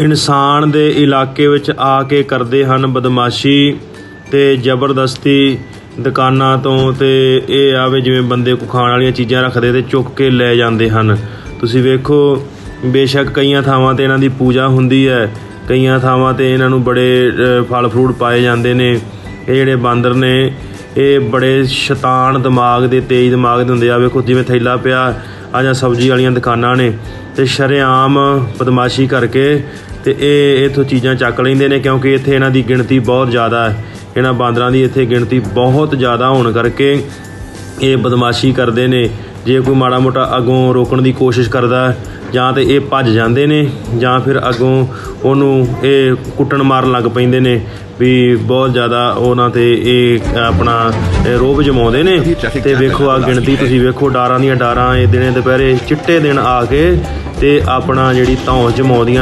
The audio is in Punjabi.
ਇਨਸਾਨ ਦੇ ਇਲਾਕੇ ਵਿੱਚ ਆ ਕੇ ਕਰਦੇ ਹਨ ਬਦਮਾਸ਼ੀ ਤੇ ਜ਼ਬਰਦਸਤੀ ਦੁਕਾਨਾਂ ਤੋਂ ਤੇ ਇਹ ਆਵੇ ਜਿਵੇਂ ਬੰਦੇ ਕੋ ਖਾਣ ਵਾਲੀਆਂ ਚੀਜ਼ਾਂ ਰੱਖਦੇ ਤੇ ਚੁੱਕ ਕੇ ਲੈ ਜਾਂਦੇ ਹਨ। ਤੁਸੀਂ ਵੇਖੋ, ਬੇਸ਼ੱਕ ਕਈਆਂ ਥਾਵਾਂ ਤੇ ਇਹਨਾਂ ਦੀ ਪੂਜਾ ਹੁੰਦੀ ਹੈ, ਕਈਆਂ ਥਾਵਾਂ ਤੇ ਇਹਨਾਂ ਨੂੰ ਬੜੇ ਫਲ ਫਰੂਟ ਪਾਏ ਜਾਂਦੇ ਨੇ। ਇਹ ਜਿਹੜੇ ਬਾਂਦਰ ਨੇ, ਇਹ ਬੜੇ ਸ਼ੈਤਾਨ ਦਿਮਾਗ ਦੇ, ਤੇਜ਼ ਦਿਮਾਗ ਦੇ ਹੁੰਦੇ ਆ। ਵੇਖੋ, ਜਿਵੇਂ ਥੈਲਾ ਪਿਆ ਆ ਜਾਂ ਸਬਜ਼ੀ ਵਾਲੀਆਂ ਦੁਕਾਨਾਂ ਨੇ ਤੇ ਸ਼ਰੇਆਮ ਬਦਮਾਸ਼ੀ ਕਰਕੇ ਤੇ ਇਹ ਇਥੋਂ ਚੀਜ਼ਾਂ ਚੱਕ ਲੈਂਦੇ ਨੇ ਕਿਉਂਕਿ ਇੱਥੇ ਇਹਨਾਂ ਦੀ ਗਿਣਤੀ ਬਹੁਤ ਜ਼ਿਆਦਾ ਹੈ। ਇਹਨਾਂ ਬਾਂਦਰਾਂ ਦੀ ਇੱਥੇ ਗਿਣਤੀ ਬਹੁਤ ਜ਼ਿਆਦਾ ਹੋਣ ਕਰਕੇ ਇਹ ਬਦਮਾਸ਼ੀ ਕਰਦੇ ਨੇ। ਜੇ ਕੋਈ ਮਾੜਾ ਮੋਟਾ ਅਗੋਂ ਰੋਕਣ ਦੀ ਕੋਸ਼ਿਸ਼ ਕਰਦਾ ਜਾਂ ਤੇ ਇਹ ਭੱਜ ਜਾਂਦੇ ਨੇ ਜਾਂ ਫਿਰ ਅਗੋਂ ਉਹਨੂੰ ਇਹ ਕੁੱਟਣ ਮਾਰਨ ਲੱਗ ਪੈਂਦੇ ਨੇ ਵੀ ਬਹੁਤ ਜ਼ਿਆਦਾ ਉਹਨਾਂ ਤੇ ਇਹ ਆਪਣਾ ਰੋਬ ਜਮਾਉਂਦੇ ਨੇ। ਤੇ ਵੇਖੋ ਆ ਗਿਣਤੀ ਤੁਸੀਂ ਵੇਖੋ ਡਾਰਾਂ ਦੀਆਂ ਡਾਰਾਂ ਇਹ ਦਿਨੇ ਦੁਪਹਿਰੇ ਚਿੱਟੇ ਦਿਨ ਆ ਕੇ ਤੇ ਆਪਣਾ ਜਿਹੜੀ ਧੌਂਸ ਜਮਾਉਂਦੀਆਂ